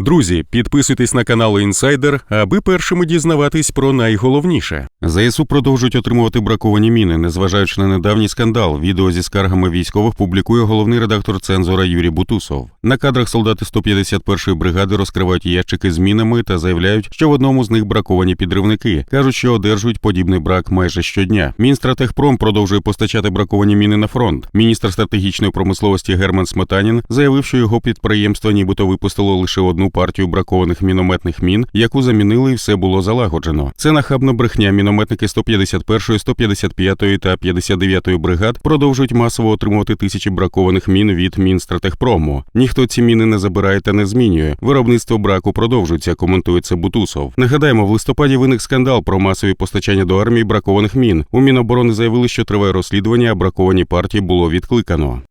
Друзі, підписуйтесь на канал Інсайдер, аби першими дізнаватись про найголовніше. ЗСУ продовжують отримувати браковані міни, незважаючи на недавній скандал. Відео зі скаргами військових публікує головний редактор цензора Юрій Бутусов. На кадрах солдати 151-ї бригади розкривають ящики з мінами та заявляють, що в одному з них браковані підривники. кажуть, що одержують подібний брак майже щодня. Мінстратехпром продовжує постачати браковані міни на фронт. Міністр стратегічної промисловості Герман Сметанін заявив, що його підприємство нібито випустило лише одну партію бракованих мінометних мін, яку замінили, і все було залагоджено. Це нахабна брехня. Мінометники 151, 155 та 59 бригад продовжують масово отримувати тисячі бракованих мін від Мінстратехпрому. Ніхто ці міни не забирає та не змінює. Виробництво браку продовжується. Коментує це Бутусов. Нагадаємо, в листопаді виник скандал про масові постачання до армії бракованих мін. У Міноборони заявили, що триває розслідування, а браковані партії було відкликано.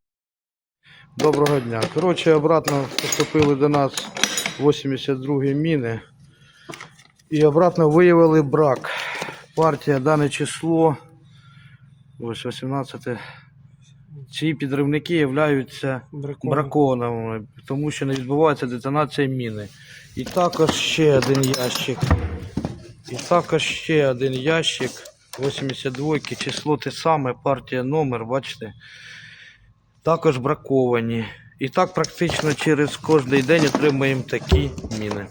Доброго дня. Коротше, обратно поступили до нас 82 міни. І обратно виявили брак. Партія дане число. Ось 18. Ці підривники являються бракованими, тому що не відбувається детонація міни. І також ще один ящик. І також ще один ящик. 82 число те саме, партія номер, бачите також браковані. І так практично через кожний день отримуємо такі міни.